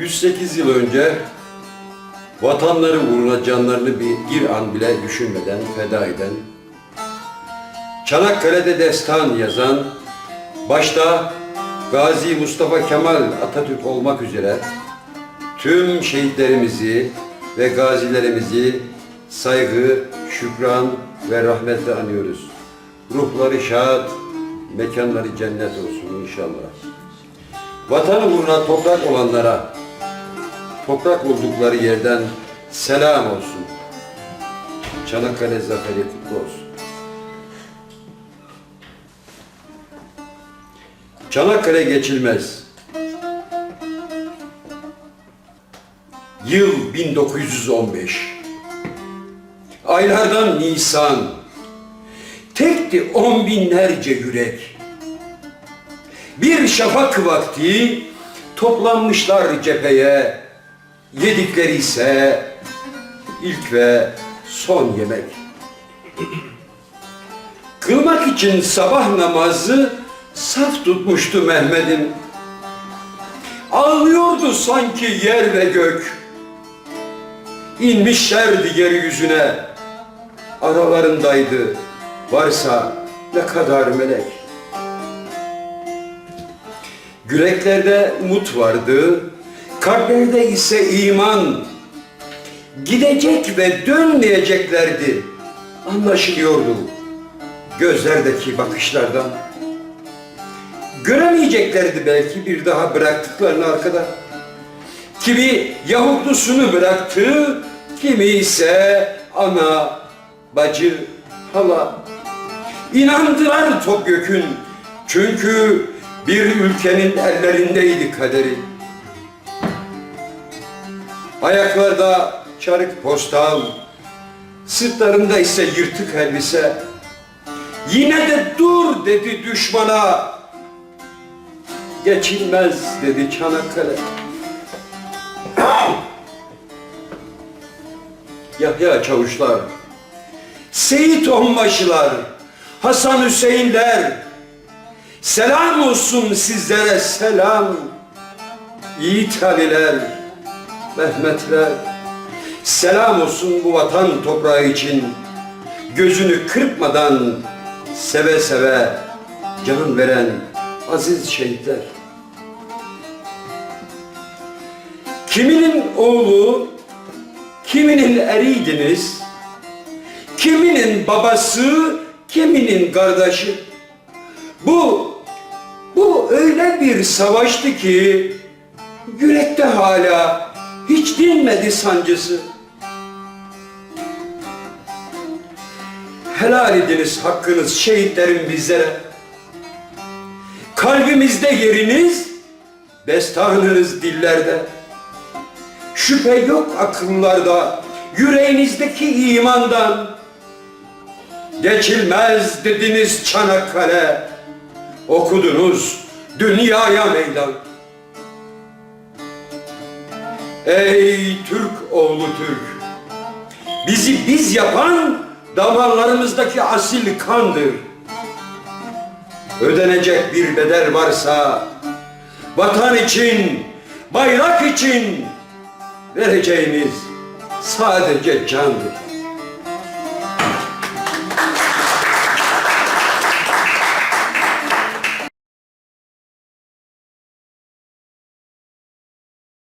108 yıl önce vatanları uğruna canlarını bir, bir an bile düşünmeden feda eden, Çanakkale'de destan yazan, başta Gazi Mustafa Kemal Atatürk olmak üzere tüm şehitlerimizi ve gazilerimizi saygı, şükran ve rahmetle anıyoruz. Ruhları şad, mekanları cennet olsun inşallah. Vatanı uğruna toprak olanlara, toprak oldukları yerden selam olsun. Çanakkale zaferi kutlu olsun. Çanakkale geçilmez. Yıl 1915. Aylardan Nisan. Tekti on binlerce yürek. Bir şafak vakti toplanmışlar cepheye. Yedikleri ise ilk ve son yemek. Kılmak için sabah namazı saf tutmuştu Mehmet'im. Ağlıyordu sanki yer ve gök. İnmişlerdi yeryüzüne. Aralarındaydı varsa ne kadar melek. Yüreklerde umut vardı, kalplerde ise iman. Gidecek ve dönmeyeceklerdi. Anlaşılıyordu gözlerdeki bakışlardan. Göremeyeceklerdi belki bir daha bıraktıklarını arkada. Kimi Yahudlusunu bıraktı, kimi ise ana, bacı, hala. İnandılar topyekün çünkü bir ülkenin ellerindeydi kaderi. Ayaklarda çarık postal, sırtlarında ise yırtık elbise. Yine de dur dedi düşmana. Geçilmez dedi Çanakkale. Yahya Çavuşlar, Seyit Onbaşılar, Hasan Hüseyinler, selam olsun sizlere selam. Yiğit Aliler, Mehmetler, selam olsun bu vatan toprağı için. Gözünü kırpmadan seve seve can veren aziz şehitler. Kiminin oğlu, kiminin eriydiniz, kiminin babası, kiminin kardeşi. Bu, bu öyle bir savaştı ki yürekte hala hiç dinmedi sancısı. Helal ediniz hakkınız şehitlerin bizlere. Kalbimizde yeriniz, destanınız dillerde. Şüphe yok akıllarda, yüreğinizdeki imandan. Geçilmez dediniz Çanakkale, okudunuz dünyaya meydan. Ey Türk oğlu Türk, bizi biz yapan damarlarımızdaki asil kandır. Ödenecek bir bedel varsa vatan için, bayrak için vereceğimiz sadece candır.